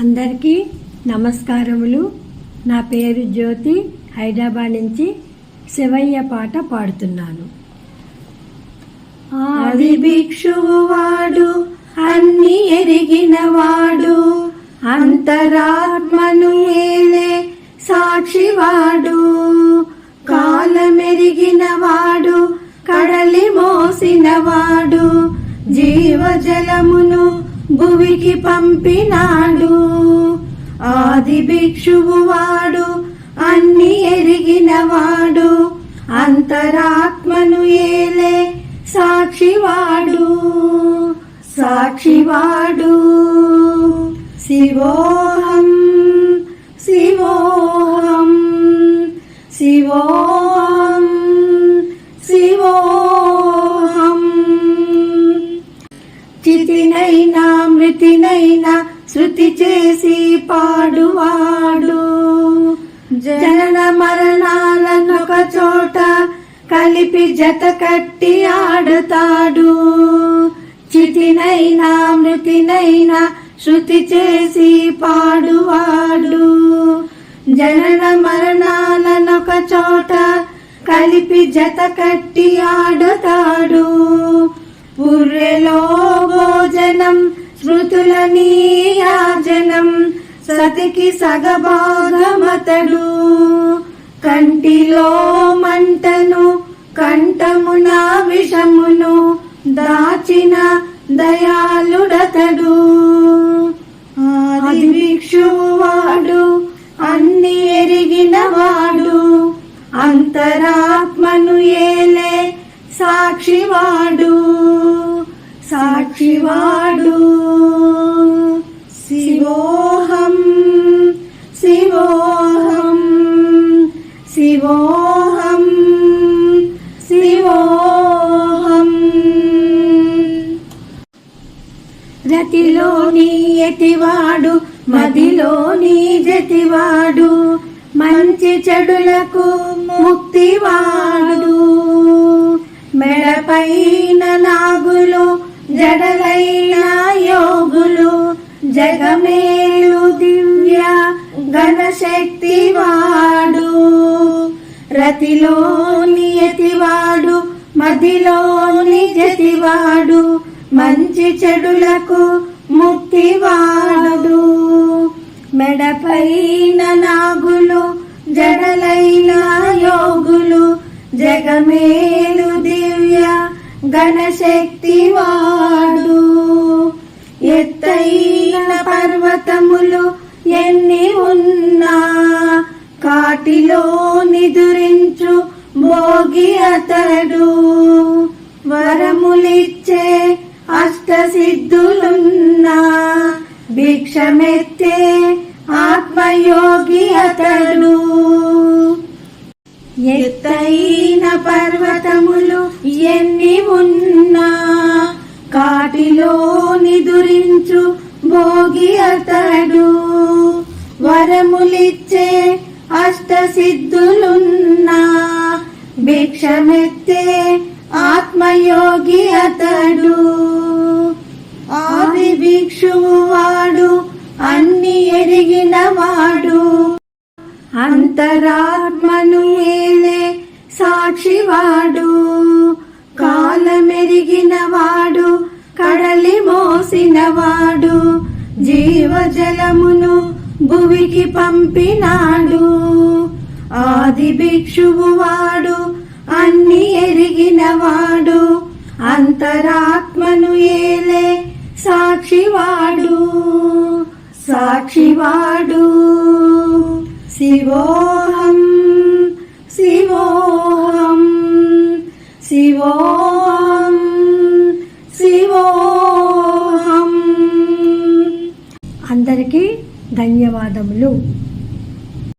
అందరికీ నమస్కారములు. నా పేరు జ్యోతి. హైదరాబాద్ నుంచి శివయ్య పాట పాడుతున్నాను. ఆది భిక్షువు వాడు అన్ని ఎరిగిన వాడు అంతరాత్మను ఏలే సాక్షివాడు కాలమెరిగిన వాడు కడలి మోసినవాడు జీవజలమును భువికి పంపినాడు. ఆది భిక్షువు వాడు అన్ని ఎరిగిన వాడు. అంతరాత్మను ఏలే సాక్షివాడు. సాక్షివాడు. శివోహం శివోహం శివోహం శివోహం. చితినైనా స్థితినైనా శృతి చేసి పాడువాడు. జనన మరణాలనొక చోట కలిపి జత కట్టి ఆడుతాడు. చితినైనా మృతినైనా శృతి చేసి పాడువాడు. జనన మరణాలనొక చోట కలిపి జత కట్టి ఆడుతాడు. పుర్రెలో భోజనం స్మృతుల నీయాజనం సతికి సగభాగమతడు. కంటిలో మంటను కంఠమున విషమును దాచిన దయాళుడతడు. ఆది వాడు అన్ని ఎరిగిన వాడు. అంతరాత్మను ఏలే సాక్షివాడు. సాక్షివాడు. శివోహం శివోహం శివోహం శివోహం. రతిలోని ఎటివాడు మదిలోని జతివాడు మంచి చెడులకు ముక్తివాడు. మెడపైన నా జడలైన యోగులు జగమేలు దివ్య ఘనశక్తి వాడు రతిలోని యతివాడు మదిలోని జతివాడు మంచి చెడులకు ముక్తివాడు. మెడపైన నాగులు జడలైన యోగులు జగమే గణశక్తి వాడు ఎత్తైన పర్వతములు ఎన్ని ఉన్నా కాటిలో నిదురించు భోగి అతడు. వరములిచ్చే అష్టసిద్ధులున్నా భిక్షమెత్తే ఆత్మయోగి అతడు. ఎత్తైన పర్వతములు ఎన్ని ఉన్నా కాటిలో నిదురించు భోగి అతడు. వరములిచ్చే అష్టసిద్ధులున్నా భిక్షమెత్తే ఆత్మయోగి అతడు. ఆది భిక్షువు అంతరాత్మను ఏలే సాక్షివాడు. కాలమెరిగిన వాడు కడలి మోసినవాడు. జీవజలమును భువికి పంపినాడు. ఆది భిక్షువు వాడు అన్ని ఎరిగినవాడు. అంతరాత్మను ఏలే సాక్షివాడు. సాక్షివాడు. శివోహం శివోహం శివోహం శివోహం. అందరికీ ధన్యవాదములు.